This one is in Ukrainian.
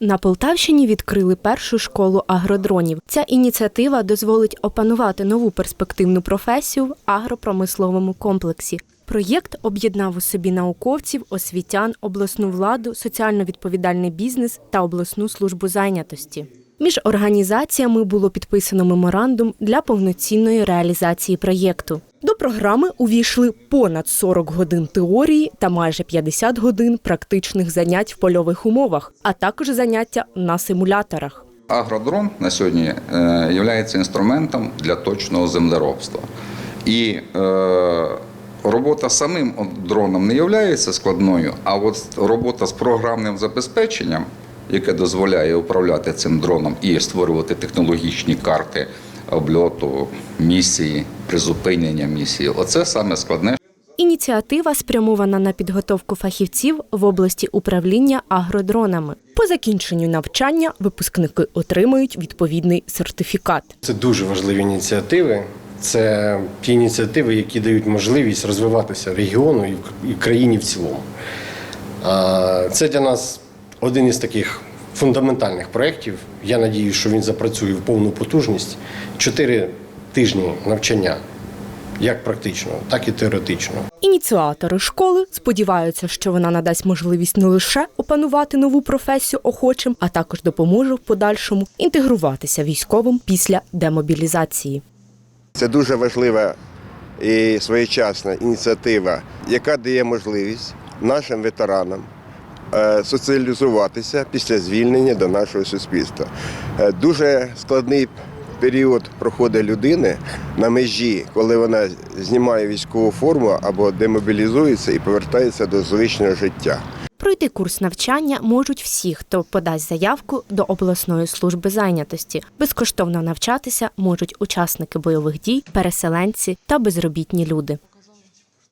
На Полтавщині відкрили першу школу агродронів. Ця ініціатива дозволить опанувати нову перспективну професію в агропромисловому комплексі. Проєкт об'єднав у собі науковців, освітян, обласну владу, соціально відповідальний бізнес та обласну службу зайнятості. Між організаціями було підписано меморандум для повноцінної реалізації проєкту. До програми увійшли понад 40 годин теорії та майже 50 годин практичних занять в польових умовах, а також заняття на симуляторах. Агродрон на сьогодні е, є інструментом для точного землеробства. І е, робота самим дроном не є складною, а от робота з програмним забезпеченням, яке дозволяє управляти цим дроном і створювати технологічні карти обльоту, місії, призупинення місії, оце саме складне. Ініціатива спрямована на підготовку фахівців в області управління агродронами. По закінченню навчання випускники отримують відповідний сертифікат. Це дуже важливі ініціативи. Це ті ініціативи, які дають можливість розвиватися регіону і в- країні в цілому. А, Це для нас один із таких фундаментальних проєктів. Я надіюся, що він запрацює в повну потужність. Чотири тижні навчання, як практично, так і теоретично. Ініціатори школи сподіваються, що вона надасть можливість не лише опанувати нову професію охочим, а також допоможе в подальшому інтегруватися військовим після демобілізації. Це дуже важлива і своєчасна ініціатива, яка дає можливість нашим ветеранам соціалізуватися після звільнення до нашого суспільства. Е, Дуже складний період проходить людини на межі, коли вона знімає військову форму або демобілізується і повертається до звичного життя. Пройти курс навчання можуть всі, хто подасть заявку до обласної служби зайнятості. Безкоштовно навчатися можуть учасники бойових дій, переселенці та безробітні люди.